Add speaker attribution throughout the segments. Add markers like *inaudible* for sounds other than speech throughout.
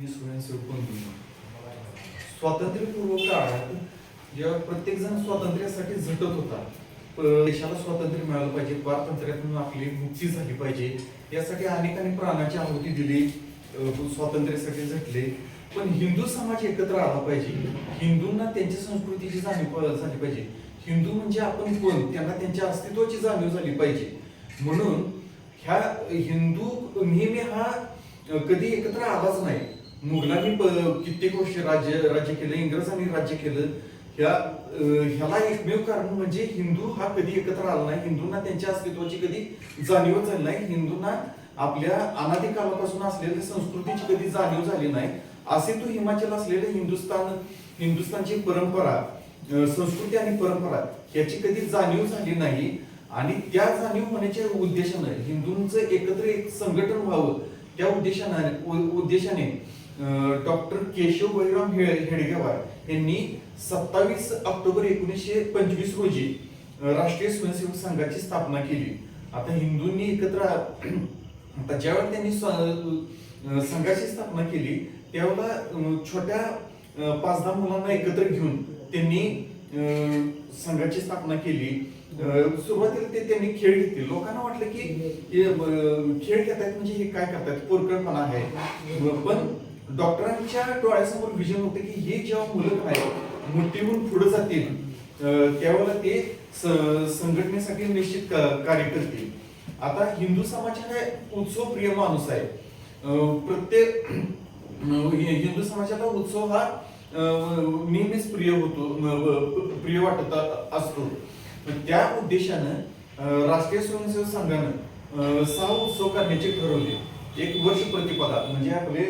Speaker 1: मी स्वातंत्र्यपूर्व काळात जेव्हा प्रत्येक जण स्वातंत्र्यासाठी झटत होता देशाला स्वातंत्र्य मिळालं पाहिजे पारतंत्र्यातून आपली मुक्ती झाली पाहिजे यासाठी अनेकांनी प्राणाची आहुती दिली स्वातंत्र्यासाठी झटले. पण हिंदू समाज एकत्र आला पाहिजे. हिंदूंना त्यांच्या संस्कृतीची जाणीव झाली पाहिजे. हिंदू म्हणजे आपण कोण? त्यांना त्यांच्या अस्तित्वाची जाणीव झाली पाहिजे. म्हणून ह्या हिंदू नेहमी हा कधी एकत्र आलाच नाही. मुघलांनी कित्येक वर्ष राज्य राज्य केलं इंग्रजांनी राज्य केलं. ह्या ह्याला एकमेव कारण म्हणजे हिंदू हा कधी एकत्र आला नाही. हिंदूंना त्यांच्या अस्तित्वाची कधी जाणीव झाली नाही. हिंदूंना आपल्या अनादी कालापासून असलेल्या संस्कृतीची कधी जाणीव झाली नाही. असे तो हिमाचल असलेले हिंदुस्थान हिंदुस्थानची परंपरा संस्कृती आणि परंपरा याची कधी जाणीव झाली नाही. आणि त्या जाणीव होण्याच्या उद्देशानं हिंदूंचं एकत्र एक संघटन व्हावं त्या उद्देशानं उद्देशाने डॉक्टर केशव बळीराम हे हेडगेवार यांनी सत्तावीस ऑक्टोबर एकोणीसशे पंचवीस रोजी राष्ट्रीय स्वयंसेवक संघाची स्थापना केली. आता हिंदूंनी एकत्र *clears throat* आता ज्यावेळेला त्यांनी संघाची स्थापना केली त्यावेळेला छोट्या पाच दहा मुलांना एकत्र घेऊन त्यांनी संघाची स्थापना केली. सुरुवातीला ते त्यांनी खेळ घेतले. लोकांना वाटलं की खेळ घेतात म्हणजे हे काय करतात पोरकळपणा आहे. पण डॉक्टरांच्या डोळ्यासमोर विजन होते की हे जेव्हा मुलं आहे मोठी होऊन पुढे जातील तेव्हा त्यावेळेला ते स- संघटनेसाठी निश्चित का- कार्य करतील. आता हिंदू समाज हा उत्सव प्रिय माणूस आहे. प्रत्येक हिंदू समाजाला उत्सव हा नेहमीच प्रिय होतो प्रिय वाटत असतो. त्या उद्देशानं राष्ट्रीय स्वयंसेवक संघानं सहा उत्सव करण्याचे ठरवले. एक वर्ष प्रतिपदा म्हणजे आपले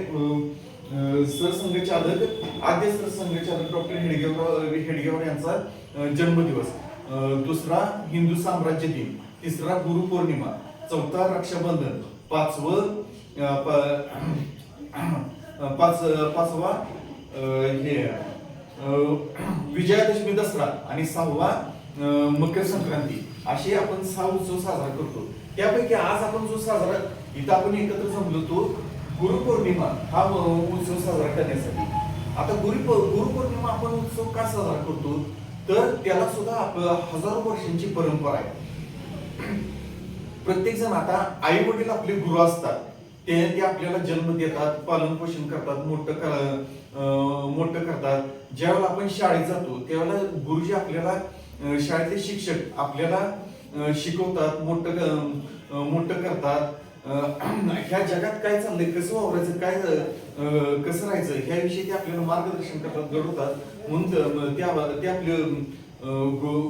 Speaker 1: सरसंघचालक आद्य सरसंघचालक डॉक्टर हेडगेवर हेडगेवर यांचा जन्मदिवस. दुसरा हिंदू साम्राज्य दिन. तिसरा गुरुपौर्णिमा चौथा रक्षाबंधन. पाचवं पाच पाचवा हे विजयादशमी दसरा आणि सहावा मकर संक्रांती. असे आपण सहा उत्सव साजरा करतो. त्यापैकी आज आपण जो साजरा इथं आपण एकत्र जमलो तो गुरुपौर्णिमा हा उत्सव साजरा करण्यासाठी. आता गुरु गुरुपौर्णिमा आपण उत्सव का साजरा करतो? तर त्याला सुद्धा आपलं हजारो वर्षांची परंपरा आहे. प्रत्येक जण आता आई वडील आपले गुरु असतात. ते ते आपल्याला जन्म देतात पालन पोषण करतात मोठं कर मोठं करतात. ज्यावेळेला आपण शाळेत जातो त्यावेळेला गुरुजी आपल्याला अं, शाळेतले शिक्षक आपल्याला शिकवतात मोठं मोठं करतात. *clears throat* ह्या जगात काय चाललंय? कसं वावरायचं? काय कसं राहायचं? ह्याविषयी ते आपल्याला मार्गदर्शन करतात घडवतात. म्हणून ते- ते ते आपले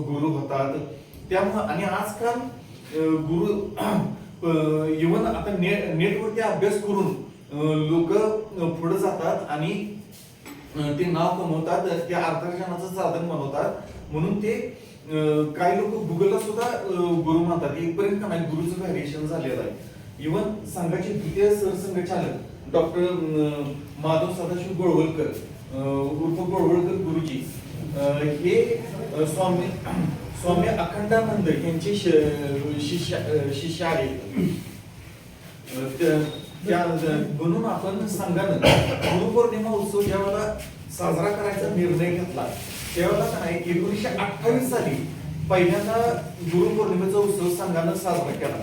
Speaker 1: गुरु होतात. त्यामुळं आणि आजकाल गुरु *clears throat* इवन आता नेट नेटवरती अभ्यास करून लोक पुढे जातात आणि ते नाव कमवतात ते अर्थार्जनाचं साधन बनवतात. म्हणून ते काही लोक गुगलला सुद्धा गुरु म्हणतात एकपर्यंत नाही गुरुचं व्हॅरिएशन झालेलं आहे. इवन संघाचे द्वितीय सरसंघचालक डॉक्टर माधव सदाशिव गोळवलकर उर्फ गोळवलकर गुरुजी हे स्वामी स्वामी अखंडानंद यांचे शिष्य शिष्य आहेत. त्या- म्हणून आपण संघानं गुरुपौर्णिमा उत्सव ज्यावेळेला साजरा करायचा निर्णय घेतला त्यावेळेला काय नाही एकोणीसशे अठ्ठावीस साली पहिल्यांदा गुरुपौर्णिमेचा उत्सव संघानं साजरा केला.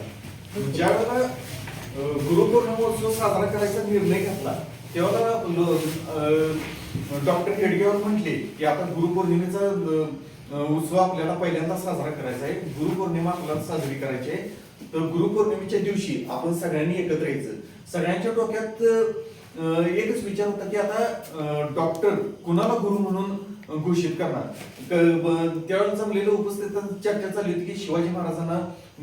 Speaker 1: ज्या वेळेला गुरुपौर्णिमा उत्सव साजरा करायचा निर्णय घेतला तेव्हा डॉक्टर हेडगेवर म्हटले की आता गुरुपौर्णिमेचा उत्सव आपल्याला पहिल्यांदा साजरा करायचा आहे. गुरुपौर्णिमा आपल्याला साजरी करायची आहे. तर गुरुपौर्णिमेच्या दिवशी आपण सगळ्यांनी एकत्र यायचं. सगळ्यांच्या डोक्यात एकच विचार होता की आता डॉक्टर कुणाला गुरु म्हणून घोषित करणार? त्यावेळेला जमलेलं उपस्थित चर्चा चालली होती की शिवाजी महाराजांना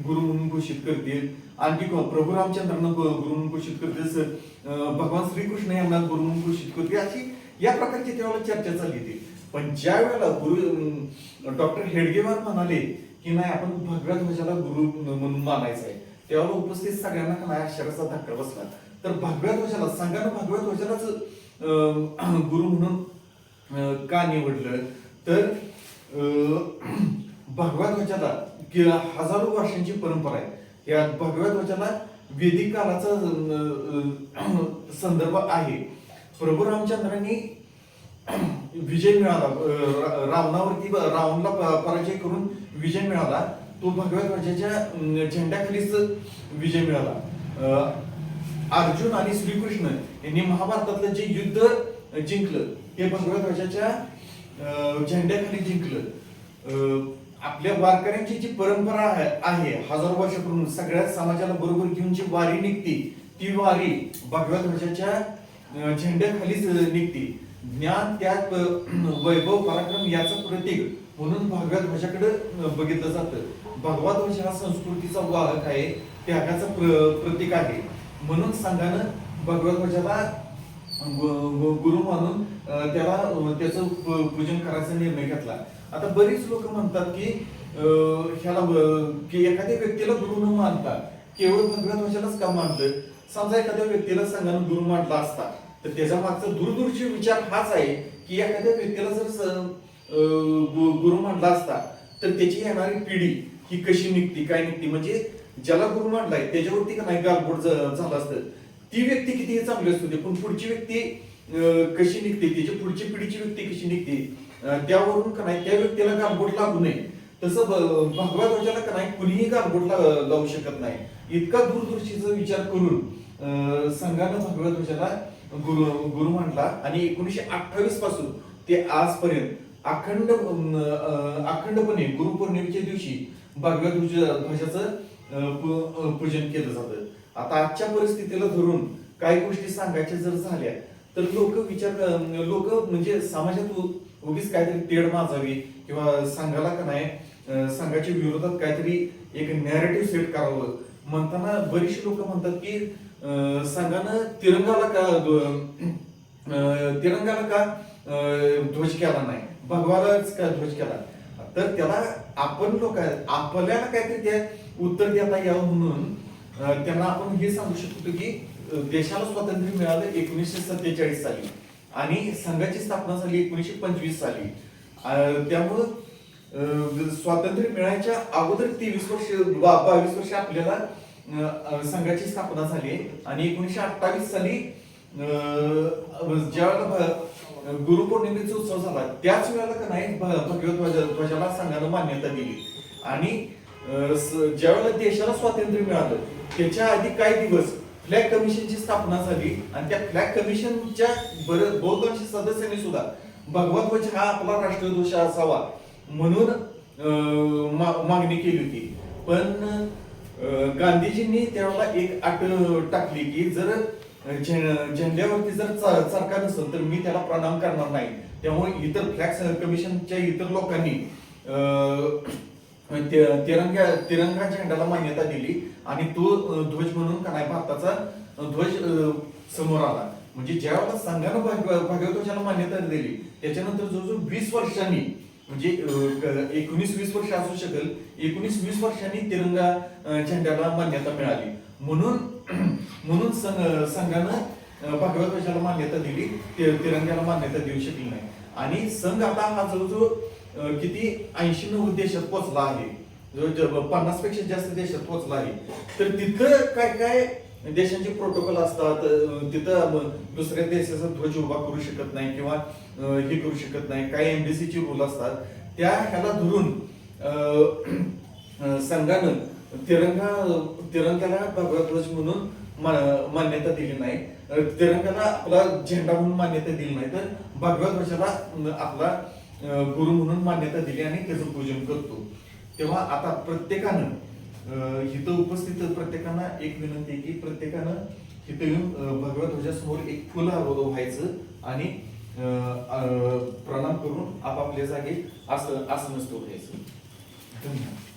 Speaker 1: गुरु म्हणून घोषित करतील. आणखी कोण? प्रभू रामचंद्रांना गुरु म्हणून घोषित करतील भगवान श्रीकृष्ण यांना गुरु म्हणून घोषित करतील. अशी या प्रकारची त्यावेळेला चर्चा चालली होती. पण ज्या वेळेला गुरु डॉक्टर हेडगेवार म्हणाले की नाही आपण भगव्या ध्वजाला गुरु म्हणून मानायचं आहे. तेव्हा उपस्थित सगळ्यांना काय आश्चर्याचा धक्का बसला. तर भगव्या ध्वजाला संघानं भगव्या ध्वजालाच गुरु म्हणून का निवडलं? तर भगव्या ध्वजाला कि हजारो वर्षांची परंपरा आहे. या भगव्या ध्वजाला वेदिक काळाचा संदर्भ आहे. प्रभू रामचंद्रांनी विजय मिळाला. रावणावरती ब- रावणला प- पराजय करून विजय मिळाला. तो भगव्या ध्वजाच्या झेंड्याखालीच विजय मिळाला. अर्जुन आणि श्रीकृष्ण यांनी महाभारतातलं जे युद्ध जिंकलं हे भगव्या ध्वजाच्या झेंड्याखाली जिंकलं. आपल्या वारकऱ्यांची जी परंपरा आहे आहे हजारो वर्षापूर्वी सगळ्या समाजाला बरोबर घेऊन जी वारी निघते ती वारी भगव्या ध्वजाच्या झेंड्याखालीच निघते. ज्ञान त्यात वैभव पराक्रम याचं प्रतीक म्हणून भगव्या ध्वजाकडे बघितलं जातं. भगवा ध्वज हा संस्कृतीचा वाहक आहे त्यागाचं प्र- प्रतीक आहे. म्हणून संघानं भगवा ध्वजाला गुरु मानून त्याला त्याचं पूजन करायचा निर्णय घेतला. आता बरीच लोक म्हणतात की ह्याला की एखाद्या व्यक्तीला गुरु न मानता केवळ भगव्या का मानलं? समजा एखाद्या व्यक्तीला संघानं गुरु मानला असता तर त्याच्या मागचा दूरदूरची विचार हाच आहे की एखाद्या व्यक्तीला जर गुरु मानला असता तर त्याची येणारी पिढी ही कशी निघती काय निघती? म्हणजे ज्याला गुरु मांडलाय त्याच्यावरती का नाही गालबोट झालं असतं? ती व्यक्ती कितीही चांगली असू दे पण पुढची व्यक्ती कशी निघते त्याची पुढची पिढीची व्यक्ती कशी निघते त्यावरून का नाही त्या व्यक्तीला गांबोट लागू नये. तसं भगवा ध्वजाला का नाही कुणीही गांबोट ला- लावू शकत नाही. इतका दूरदृष्टीचा विचार करून संघानं भगव्या ध्वजाला गुरु गुरु म्हणला आणि एकोणीशे अठ्ठावीसपासून ते आजपर्यंत अखंड अखंडपणे गुरुपौर्णिमेच्या दिवशी भगव्या ध्वज ध्वजाचं पूजन केलं जातं. आता आजच्या परिस्थितीला धरून काही गोष्टी सांगायच्या जर झाल्या तर लोक विचार लोक म्हणजे समाजात उगीच काहीतरी तेढ माजावी किंवा संघाला का नाही अं, संघाच्या विरोधात काहीतरी एक नॅरेटिव्ह सेट करावं. म्हणताना बरीचशी लोक म्हणतात की संघानं तिरंगाला का तिरंगाला का ध्वज केला नाही? भगवानच का ध्वज केला? तर त्याला आपण लोक आपल्याला काहीतरी त्या उत्तर देता यावं म्हणून त्यांना आपण हे सांगू शकतो की देशाला स्वातंत्र्य मिळालं एकोणीसशे सत्तेचाळीस साली. आणि संघाची स्थापना झाली एकोणीसशे पंचवीस साली. त्यामुळं स्वातंत्र्य मिळायच्या अगोदर तेवीस वर्ष बा- बावीस वर्ष आपल्याला संघाची स्थापना झाली. आणि एकोणीसशे अठ्ठावीस साली ज्यावेळेला भ- गुरुपौर्णिमेचा उत्सव झाला त्याच वेळेला का नाही भगवत ध्वजाला संघानं मान्यता दिली. आणि ज्यावेळेला देशाला स्वातंत्र्य मिळालं त्याच्या आधी काही दिवस फ्लॅग कमिशनची स्थापना झाली आणि त्या फ्लॅग कमिशनच्या बरं बहुतांशी सदस्यांनी सुद्धा भगवा ध्वज हा आपला राष्ट्रध्वज असावा म्हणून मा- मागणी केली होती. पण गांधीजींनी त्यावेळेला एक अट टाकली की जर झेंड्यावरती जर च- चरका नसेल तर मी त्याला प्रणाम करणार नाही. त्यामुळे इतर फ्लॅग कमिशनच्या इतर लोकांनी तिरंगा तिरंगा झेंड्याला मान्यता दिली आणि तो ध्वज म्हणून काय भारताचा ध्वज समोर आला. म्हणजे ज्यावेळेला संघानं भगव- भगव्या ध्वजाला मान्यता दिली त्याच्यानंतर जो जो वीस वर्षांनी म्हणजे एकोणीस वीस वर्ष असू शकेल एकोणीस वीस वर्षांनी तिरंगा झेंड्याला मान्यता मिळाली. म्हणून *clears throat* म्हणून संघ- संघानं अं, भगव्या ध्वजाला मान्यता दिली तिरंग्याला मान्यता देऊ शकली नाही. आणि संघ आता हा जवळजवळ जो किती ऐंशी नव्वद देशात पोचला आहे. पन्नासपेक्षा जास्त देशात पोचला आहे. तर तिथं काय काय देशांचे प्रोटोकॉल असतात तिथं दुसऱ्या देशाचा ध्वज उभा करू शकत नाही किंवा हे करू शकत नाही. काही एमबीसीचे रूल असतात. त्या ह्याला धरून संघानं तिरंगा तिरंग्याला भगवा ध्वज म्हणून मा- मान्यता दिली नाही. अं, तिरंगाला आपला झेंडा म्हणून मान्यता दिली नाही. तर भगवा ध्वजाला आपला गुरु म्हणून मान्यता दिली आणि त्याचं पूजन करतो. तेव्हा आता प्रत्येकानं इथं उपस्थित प्रत्येकांना एक विनंती आहे की प्रत्येकानं इथं येऊन भगवत भगवा ध्वजासमोर एक फुल व्हायचं आणि प्रणाम करून आपापल्या जागी असं असं नसतो व्हायचं धन्यवाद.